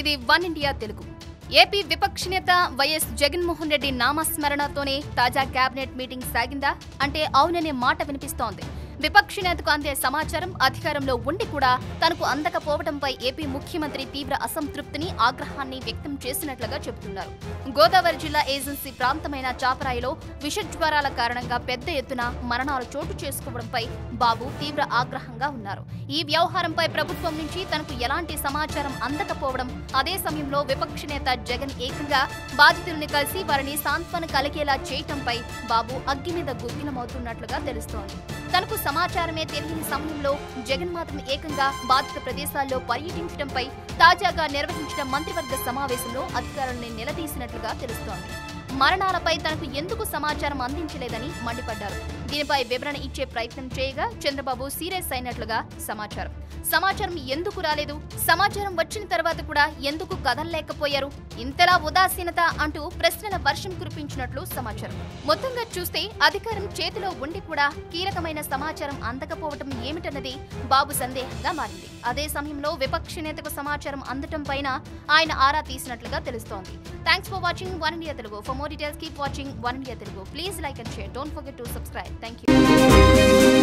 ఇది one India Telugu. AP విపక్ష నేత వైఎస్ జగన్మోహన్ రెడ్డి నామస్మరణతోనే తాజా కేబినెట్ మీటింగ్ సాగిందా? అంటే అవుననే మాట వినిపిస్తోంది. విపక్ష నేతకు అందే సమాచారం అధికారంలో ఉండి కూడా తనకు అందకపోవడంపై ఏపీ ముఖ్యమంత్రి తీవ్ర అసంతృప్తిని ఆగ్రహాన్ని వ్యక్తం చేసినట్లుగా చెబుతున్నారు. గోదావరి జిల్లా ఏజెన్సీ ప్రాంతమైన చాపరాయిలో విషజ్వరాల కారణంగా పెద్ద ఎత్తున మరణాలు చోటు చేసుకోవడంపై బాబు తీవ్ర ఆగ్రహంగా ఉన్నారు. ఈ వ్యవహారంపై ప్రభుత్వం నుంచి తనకు ఎలాంటి సమాచారం అందకపోవడం అదే సమయంలో విపక్ష నేత జగన్ ఏకంగా బాధితుల్ని కలిసి వారిని సాంత్వన కలిగేలా చేయటంపై బాబు అగ్గి మీద గుప్పినమవుతున్నట్లుగా తెలుస్తోంది. తనకు సమాచారమే తెలియని సమయంలో జగన్ మాత్రం ఏకంగా బాధిత ప్రదేశాల్లో పర్యటించడంపై తాజాగా నిర్వహించిన మంత్రివర్గ సమావేశంలో అధికారులను నిలదీసినట్లుగా తెలుస్తోంది. మరణాలపై తనకు ఎందుకు సమాచారం అందించలేదని మండిపడ్డారు. దీనిపై వివరణ ఇచ్చే ప్రయత్నం చేయగా చంద్రబాబు సీరియస్ అయినట్లుగా సమాచారం. సమాచారం ఎందుకు రాలేదు? సమాచారం వచ్చిన తర్వాత కూడా ఎందుకు కదలలేకపోయారు? ఇంతలా ఉదాసీనత అంటూ ప్రశ్నల వర్షం కురిపించినట్లు సమాచారం. మొత్తంగా చూస్తే అధికారం చేతిలో ఉండి కూడా కీలకమైన సమాచారం అందకపోవటం ఏమిటన్నది బాబు సందేహంగా మారింది. అదే సమయంలో విపక్ష నేతకు సమాచారం అందటం పైన ఆయన ఆరా తీసినట్లుగా తెలుస్తోంది. Thanks for watching one India Telugu for more details keep watching one India Telugu please like and share don't forget to subscribe Thank you.